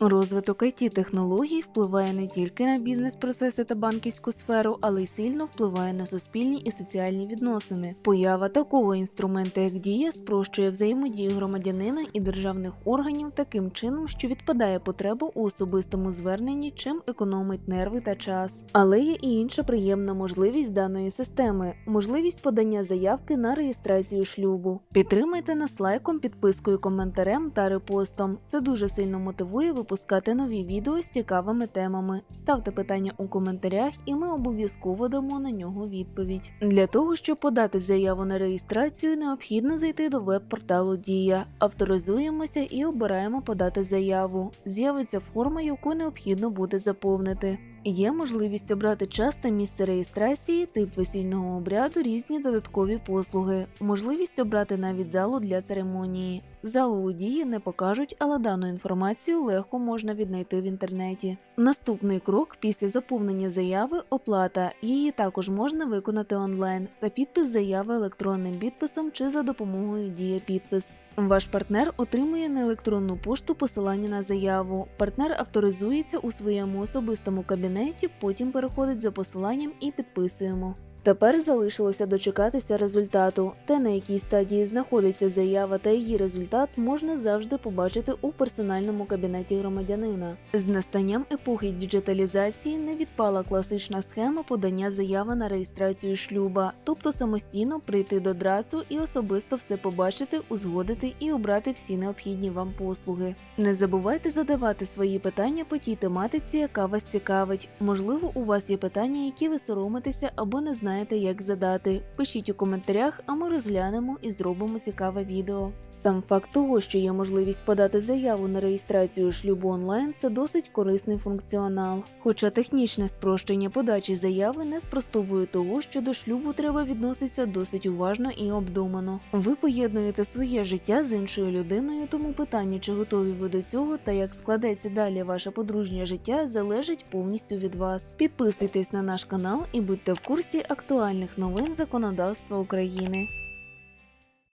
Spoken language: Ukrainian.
Розвиток it технологій впливає не тільки на бізнес-процеси та банківську сферу, але й сильно впливає на суспільні і соціальні відносини. Поява такого інструменту, як дія, спрощує взаємодію громадянина і державних органів таким чином, що відпадає потреба у особистому зверненні, чим економить нерви та час. Але є і інша приємна можливість даної системи можливість подання заявки на реєстрацію шлюбу. Підтримайте нас лайком, підпискою, коментарем та репостом. Це дуже сильно мотивує випускати нові відео з цікавими темами. Ставте питання у коментарях, і ми обов'язково дамо на нього відповідь. Для того, щоб подати заяву на реєстрацію, необхідно зайти до веб-порталу Дія, авторизуємося і обираємо подати заяву. З'явиться форма, яку необхідно буде заповнити. Є можливість обрати час та місце реєстрації, тип весільного обряду, різні додаткові послуги, можливість обрати навіть залу для церемонії. Залу у дії не покажуть, але дану інформацію легко можна віднайти в інтернеті. Наступний крок після заповнення заяви оплата. Її також можна виконати онлайн та підпис заяви електронним підписом чи за допомогою дія підпис. Ваш партнер отримує на електронну пошту посилання на заяву. Партнер авторизується у своєму особистому кабінеті, потім переходить за посиланням і підписуємо. Тепер залишилося дочекатися результату. Те, на якій стадії знаходиться заява та її результат, можна завжди побачити у персональному кабінеті громадянина. З настанням епохи діджиталізації не відпала класична схема подання заяви на реєстрацію шлюба, тобто самостійно прийти до драцу і особисто все побачити, узгодити і обрати всі необхідні вам послуги. Не забувайте задавати свої питання по тій тематиці, яка вас цікавить. Можливо, у вас є питання, які ви соромитеся або не знаєте, як задати. Пишіть у коментарях, а ми розглянемо і зробимо цікаве відео. Сам факт того, що є можливість подати заяву на реєстрацію шлюбу онлайн, це досить корисний функціонал. Хоча технічне спрощення подачі заяви не спростовує того, що до шлюбу треба відноситися досить уважно і обдумано. Ви поєднуєте своє життя з іншою людиною, тому питання, чи готові ви до цього та як складеться далі ваше подружнє життя, залежить повністю від вас. Підписуйтесь на наш канал і будьте в курсі актуальних новин законодавства України.